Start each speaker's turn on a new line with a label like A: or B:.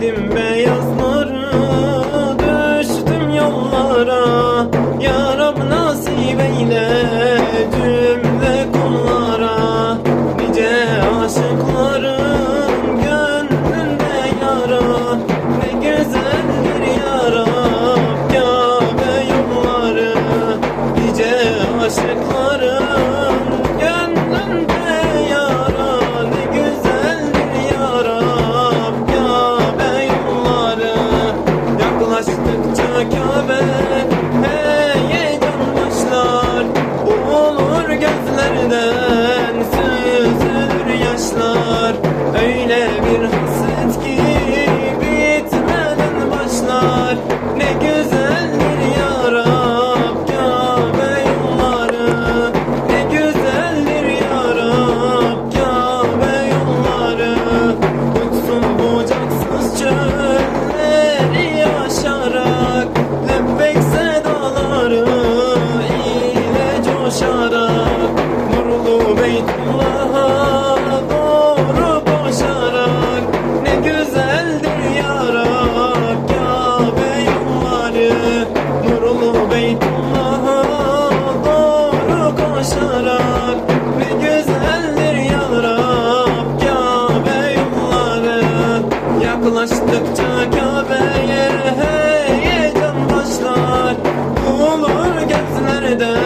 A: giydim beyazları Baktıkça Kabe'ye hey candaşlar Olur gözlerden